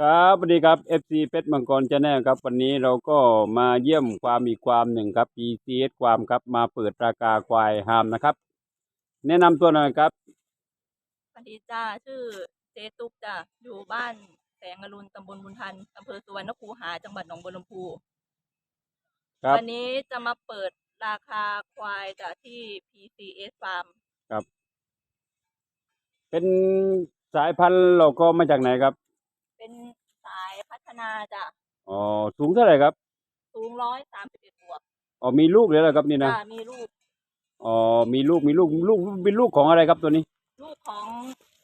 ครับสวัสดีครับ FC เพชรมังกรชาแนลครับ วันนี้เราก็มาเยี่ยมความอีกความหนึ่งครับ PCS ความครับมาเปิดราคาควายหามนะครับ แนะนำตัวหน่อยครับสวัสดีจ้าชื่อเจตุกจ้ะอยู่บ้านแสงอรุณตำบลบุญทันอำเภอสุวรรณคูหาจังหวัดหนองบัวลำพูครับ วันนี้จะมาเปิดราคาควายจ้ะที่ PCS Farm เป็นสายพันธุ์เราก็มาจากไหนครับเป็นสายพัฒ นาจ้ะอ๋อสูงเท่าไหร่ครับสูงร้อยสามสิบเอ็ดบวกอ๋อมีลูกเลยเหรอครับนี่นะจ้ะมีลูกอ๋อมีลูกมีลูกลูกเป็นลูกของอะไรครับตัวนี้ลูกของ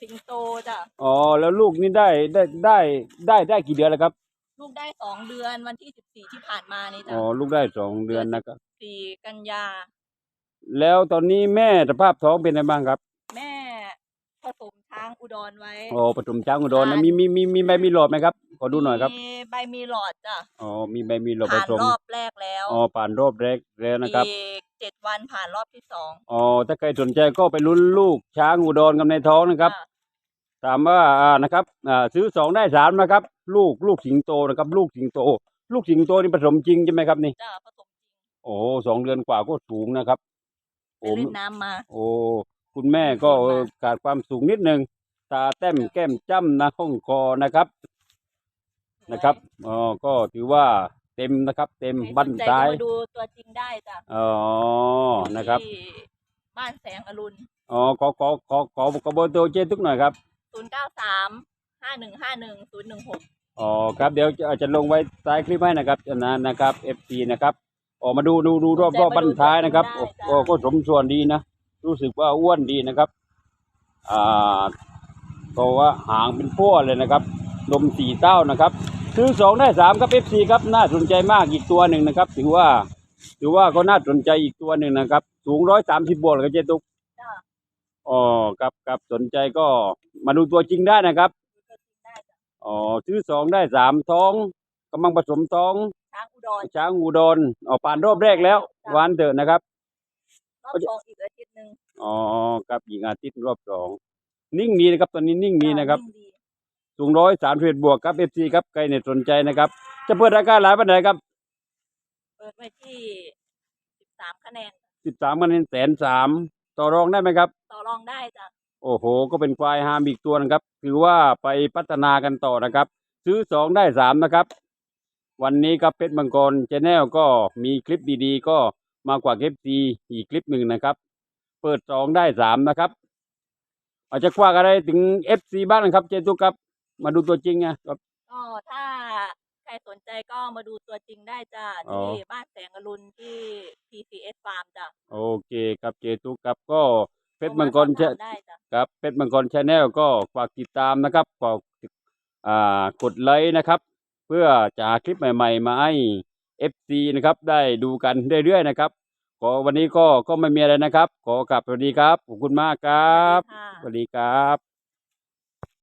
สิงโตจ้ะอ๋อแล้วลูกนี่ได้ได้ได้ได้ได้กี่เดือนแล้วครับลูกได้สองเดือนวันที่สิบสี่ที่ผ่านมานี่อ๋จ้ะอลูกได้สองเดือนนะครับสี่กันยา แล้วตอนนี้แม่สภาพท้องเป็นไงบ้างครับ แม่ผสมช้างอุดรไว้อ๋อปฐมช้างอุดรนะมีมีมีมีใบมีหลอดไหมครับ ขอดูหน่อยครับ มีใบมีหลอดจ้ะอ๋อ มีใบมีหลบผผ่านสมรอบแรกแล้วอ๋อผ่านรอบแรกแล้วนะครับ อีกเจ็ดวันผ่านรอบที่สองอ๋อ ถ้าใครสนใจก็ไปลุ้นลูกช้างอุดรกับในท้องนะครับ จ้ะถามว่าอ่านะครับอ่าซื้อสองได้สามนะครับ ลูกลูกสิงโตนะครับ ลูกสิงโต ลูกสิงโตนี่ผสมจริงใช่ไหมครับนี่ จ้ะผสมจริงโอ้สองเดือนกว่าก็สูงนะครับ ไปโอ้เล่นน้ำมา โอ้คุณแม่ก็เออขาดความสูงนิดนึง ตาแต้มแก้มจ้ำนะห้องคอนะครับ นะครับอ๋อก็ถือว่าเต็มนะครับ เต็มใครบั้นสใจซ้ายก็มาดูตัวจริงได้จ้ะอ๋อ นะครับ ที่บ้านแสงอรุณ อ๋อ ขอขอขอขอขอเบอร์โทรเจ๊ทุกหน่อยครับศูนย์เก้าสามห้าหนึ่งห้าหนึ่งศูนย์หนึ่งหกอ๋อ ครับ เดี๋ยวจะจะลงไว้ใต้คลิปให้นะครับนะนะครับ FC นะครับ ออกมาดูดูดูรอบรอบบันท้ายนะครับ โอ้โอ้ก็สมส่วนดีนะ รู้สึกว่าอ้วนดีนะครับ อ่าก็ว่าหางเป็นพั่วเลยนะครับ นมสี่เต้านะครับ ซื้อสองได้สามครับ FC ครับน่าสนใจมากอีกตัวหนึ่งนะครับ ถือว่า ถือว่าก็น่าสนใจอีกตัวหนึ่งนะครับ สูงร้อยสามสิบบวกเลยครับเจ๊ตุ๊กจ้ะอ๋อครับครับสนใจก็มาดูตัวจริงได้นะครับดูตัวจริงได้จ้ะอ๋อซื้อสองได้สามท้องกำลังผสมท้อง ช้างอุดรช้างอุดรอ๋อผ่านรอบแรกแล้วหวานเถอะนะครับรอบสองอีกอาทิตย์หนึ่งอ๋อครับอีกอาทิตย์รอบสองนิ่งดีนะครับตอนนี้นิ่งดีนะครับยิ่งดี สูงร้อยสามสิบบวกครับเอฟซีครับใครเนี่ยสนใจนะครับ จะเปิดราคาหลายปันไหนครับเปิดไว้ที่สิบสามคะแนนสิบสามคะแนนแสนสามต่อรองได้ไหมครับ ต่อรองได้จ้ะโอ้โห ก็เป็นควายฮามอีกตัวนะครับ ถือว่าไปพัฒนากันต่อนะครับ ซื้อสองได้สามนะครับ วันนี้ครับเพชรมังกรชแนลก็มีคลิปดีๆ ก็มากกว่าคลิปซีอีกคลิปหนึ่งนะครับ เปิดสองได้สามนะครับ อาจจะคว้าอะไรถึงเอฟซีบ้างนะครับ เจตุกครับ มาดูตัวจริงนะครับ ก็ถ้าใครสนใจก็มาดูตัวจริงได้จ้ะอ๋อ ที่บ้านแสงอรุณที่ PCS Farm จ้ะโอเคครับเจตุกครับก็เพชรมังกรโทชมาสอบถามได้จ้ะครับเพชรมังกรชาแนลก็ฝากติดตามนะครับฝากอ่ากดไลค์นะครับ เพื่อจะหาคลิปใหม่ๆ มาให้ FC นะครับ ได้ดูกันเรื่อยๆนะครับ ขอวันนี้ก็ก็ไม่มีอะไรนะครับ ขอกลับสวัสดีครับขอบคุณมากครับค่ะ สวัสดีครับ